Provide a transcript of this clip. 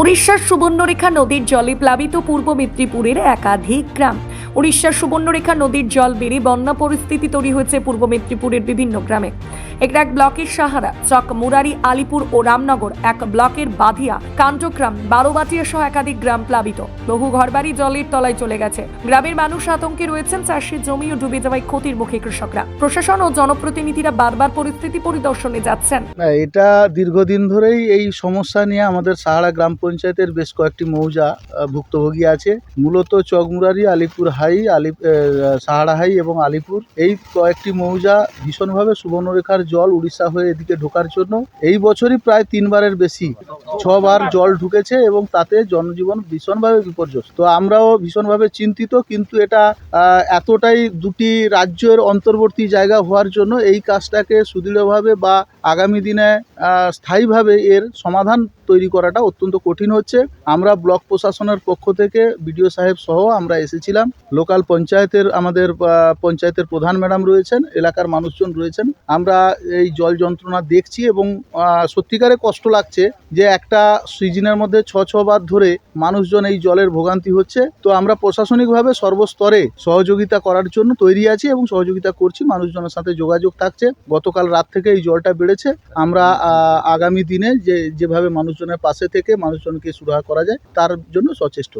উড়িষ্যার সুবর্ণরেখা নদীর জলে প্লাবিত পূর্ব মেদিনীপুরের একাধিক গ্রাম। উড়িষ্যার সুবর্ণরেখা নদীর জল বেড়ে বন্যা পরিস্থিতি তৈরি হয়েছে পূর্ব মেদিনীপুরের বিভিন্ন গ্রামে। এর এক ব্লকের সাহারা, চক, মুরারি, আলিপুর ও রামনগর এক ব্লকের বাধিয়া, কাণ্ডগ্রাম, বারোবাটিয়া সহ একাধিক গ্রাম প্লাবিত। বহু ঘরবাড়ি জলের তলায় চলে গেছে। গ্রামের মানুষ আতঙ্কে রয়েছেন চাষের জমি ও ডুবে যাওয়ায় ক্ষতির মুখে কৃষকরা। প্রশাসন ও জনপ্রতিনিধিরা বারবার পরিস্থিতি পরিদর্শনে যাচ্ছেন। এটা দীর্ঘদিন ধরেই এই সমস্যা নিয়ে আমাদের সাহারা গ্রাম পঞ্চায়েতের বেশ কয়েকটি মৌজা ভুক্তভোগী আছে। মূলত চকমুরারি আলিপুর হাই, আলি সাহারা হাই এবং আলিপুর। এই কয়েকটি মৌজা ভীষণভাবে সুবর্ণরেখার জল উড়িষ্যা হয়ে এদিকে ঢোকার জন্য। এই বছরই প্রায় তিনবারের বেশি। ছবার জল ঢুকেছে এবং তাতে জনজীবন ভীষণভাবে বিপর্যস্ত। তো আমরাও ভীষণভাবে চিন্তিত, কিন্তু এটা এতটাই দুটি রাজ্যের অন্তর্বর্তী জায়গা হওয়ার জন্য এই কাজটাকে সুদৃঢ়ভাবে বা আগামী দিনে স্থায়ীভাবে এর সমাধান তৈরি করাটা অত্যন্ত কঠিন হচ্ছে। আমরা ব্লক প্রশাসনের পক্ষ থেকে বিডিও সাহেব সহ আমরা এসেছিলাম। লোকাল পঞ্চায়েতের আমাদের পঞ্চায়েতের প্রধান ম্যাডাম রয়েছেন, এলাকার মানুষজন রয়েছেন। আমরা এই জল যন্ত্রণা দেখছি এবং সত্যিকারে কষ্ট লাগছে যে একটা সিজনের মধ্যে ছ ছবার ধরে মানুষজন এই জলের ভোগান্তি হচ্ছে। তো আমরা প্রশাসনিকভাবে সর্বস্তরে সহযোগিতা করার জন্য তৈরি আছি এবং সহযোগিতা করছি। মানুষজনের সাথে যোগাযোগ থাকছে। গতকাল রাত থেকে এই জলটা বেড়েছে। আমরা আগামী দিনে যে, যেভাবে মানুষজনের পাশে থেকে মানুষজনকে সুরাহা করা যায় তার জন্য সচেষ্ট।